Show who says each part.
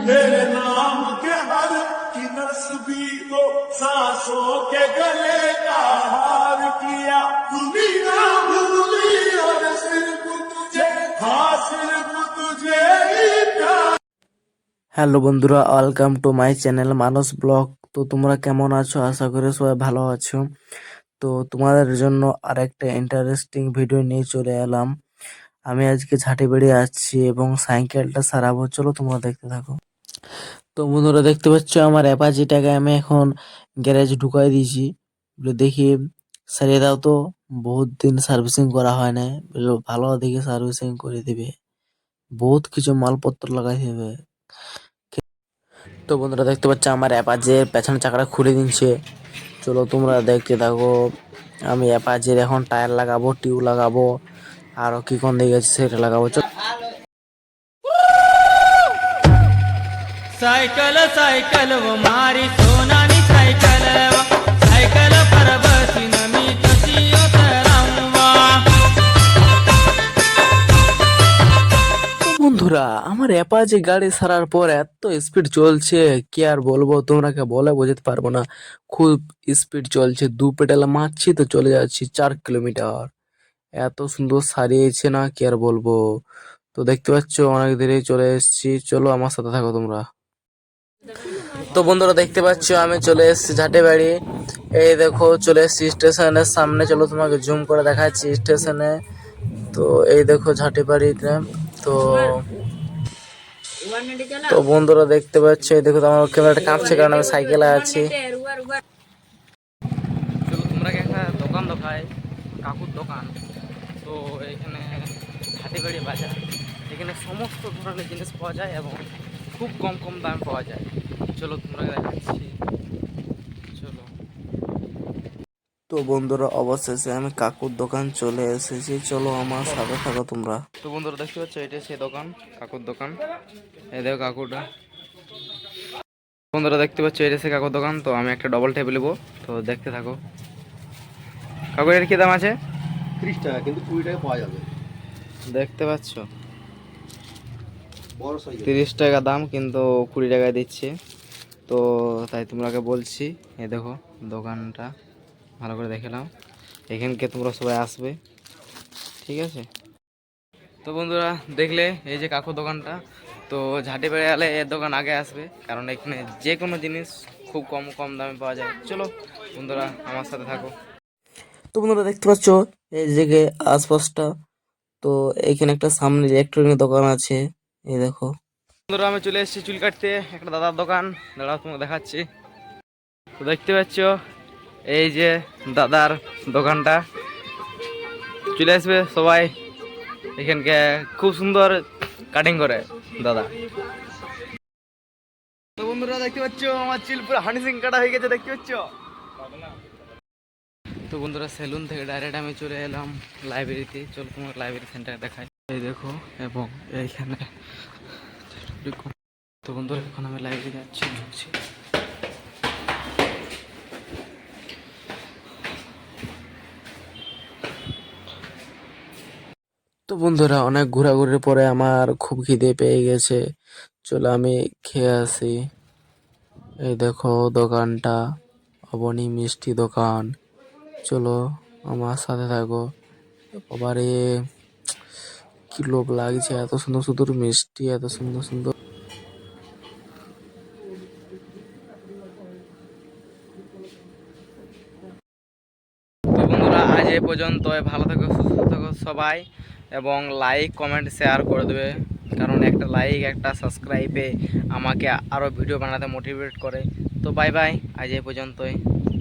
Speaker 1: तेरे नाम के हर की नस्बी को सांसों के गले का हार किया दुनिया भूली और सिर्फ तुझे हाँ सिर्फ तुझे ही प्यार
Speaker 2: হ্যালো বন্ধুরা welcome to my channel Manas blog তো তোমরা কেমন আছো আশা করি সবাই ভালো আছো তো তোমাদের জন্য আরেকটা ইন্টারেস্টিং ভিডিও নিয়ে চলে এলাম আমি আজকে ঝাঁটি বেড়ে আসছি এবং সাইকেলটা সারাবো চলো তোমরা দেখতে থাকো তো বন্ধুরা দেখতে পাচ্ছ আমার অ্যাপাচিটাকে আমি এখন গ্যারেজ ঢুকাই দিয়েছি। দেখি, সারিয়ে দাও তো। বহুত দিন সার্ভিসিং করা হয় না ভালো দেখে সার্ভিসিং করে দিবে। বহুত কিছু মালপত্র লাগাই হবে তো বন্ধুরা দেখতে পাচ্ছ আমার অ্যাপাজের পেছনের চাকাটা খুলে দিচ্ছে চলো তোমরা দেখতে থাকো, আমি অ্যাপাজের এখন টায়ার লাগাবো টিউব লাগাবো, আরও কি কোন দিকে সেটা লাগাবো। চলো।
Speaker 3: సైకల సైకల్ మారి సోనాని సైకల్ సైకల్ పరబసిన మీ తసియో
Speaker 2: తరంవా বন্ধুরা, আমার অ্যাপাজে গাড়ি সারার পর এত স্পিড চলছে, কি আর বলব, তোমরাকে বলে বোঝাতে পারব না। খুব স্পিড চলছে, দু পেটালে মারছি তো চলে যাচ্ছি চার কিলোমিটার এত সুন্দর সারিয়েছে না, কি আর বলব। তো দেখতে পাচ্ছ, অনেক দেরি চলে এসেছি। চলো আমার সাথে থাকো তোমরা। তো বন্ধুরা দেখতে পাচ্ছ, আমি চলে এসেছি ঝাটে বাড়ি এই দেখো, চলে এসেছি স্টেশনের সামনে। চলো তোমাকে জুম করে দেখাচ্ছি স্টেশনে। তো এই দেখো ঝাটে বাড়িতে তো তো বন্ধুরা দেখতে পাচ্ছ, এই দেখো তো আমার ক্যামেরাটা কাঁপছে কারণ আমি সাইকেলে আছি।
Speaker 3: তোমরা একটা দোকান দেখায় কাকুর দোকান। তো এখানে হাতিবাড়ি বাজার। এখানে সমস্ত ধরনের জিনিস পাওয়া যায় এবং খুব কম কম দামে পাওয়া যায়। চলো তোমরা দেখাচ্ছি। চলো।
Speaker 2: তো বন্ধুরা অবশেষে আমি কাকুর দোকান চলে এসেছি। চলো আমার সাথে থাকো তোমরা।
Speaker 3: তো বন্ধুরা দেখতে পাচ্ছ এটা সেই দোকান কাকুর দোকান। এই দেখো কাকুটা। বন্ধুরা দেখতে পাচ্ছ এটা সেই কাকুর দোকান। তো আমি একটা ডবল টেবিল নেব। তো দেখতে থাকো। কাকু এর কি দাম আছে?
Speaker 4: ত্রিশ টাকা কিন্তু কুড়ি টাকা পাওয়া যাবে।
Speaker 3: দেখতে পাচ্ছ? তিরিশ টাকা দাম কিন্তু কুড়ি টাকায় দিচ্ছে। তো তাই তোমরাকে বলছি এ দেখো দোকানটা ভালো করে দেখে নাও। এখানকে তোমরা সবাই আসবে ঠিক আছে? তো বন্ধুরা দেখলে এই যে কাকুর দোকানটা তো ঝাঁটি বেড়ে গেলে এর দোকান আগে আসবে কারণ এখানে যে কোনো জিনিস খুব কম কম দামে পাওয়া যায়। চলো বন্ধুরা আমার সাথে থাকো।
Speaker 2: তো বন্ধুরা দেখতে পাচ্ছ এই জায়গায় আশপাশটা তো এইখানে একটা সামনে ইলেকট্রনিক দোকান আছে। এই দেখো।
Speaker 3: বন্ধুরা, আমি চলে এসেছি চুল কাটতে। একটা দাদার দোকান। দাদা তোমাকে দেখাচ্ছি। তো দেখতে পাচ্ছ, এই যে দাদার দোকানটা। চলে আসবে সবাই। এখানকে খুব সুন্দর কাটিং করে দাদা। তো বন্ধুরা, দেখতে পাচ্ছ, আমার চুল পুরো হানি সিং কাটা হয়ে গেছে, দেখতে পাচ্ছ? তো বন্ধুরা সেলুন থেকে ডাইরেক্ট আমি চলে এলাম লাইব্রেরিতে চলো তোমার লাইব্রেরি সেন্টার দেখাই। এই দেখো, এবং এইখানে তো বন্ধুরা, এখন আমি লাইব্রেরি যাচ্ছি, ঢুকছি।
Speaker 2: তো বন্ধুরা, অনেক ঘোরাঘুরির পরে আমার খুব খিদে পেয়ে গেছে। চলো আমি খেয়ে আসি। এই দেখো দোকানটা, অবনী মিষ্টি দোকান। চলো আমার সাথে থাকো। বাবারে। কি লোভ লাগছে? এত সুন্দর সুন্দর মিষ্টি, এত সুন্দর সুন্দর।
Speaker 3: আজ এ পর্যন্ত ভালো থাকো, সুস্থ থাকো সবাই, এবং লাইক কমেন্ট শেয়ার করে দেবে। কারণ একটা লাইক একটা সাবস্ক্রাইবে আমাকে আরও ভিডিও বানাতে মোটিভেট করে। তো বাই বাই আজ এ পর্যন্তই।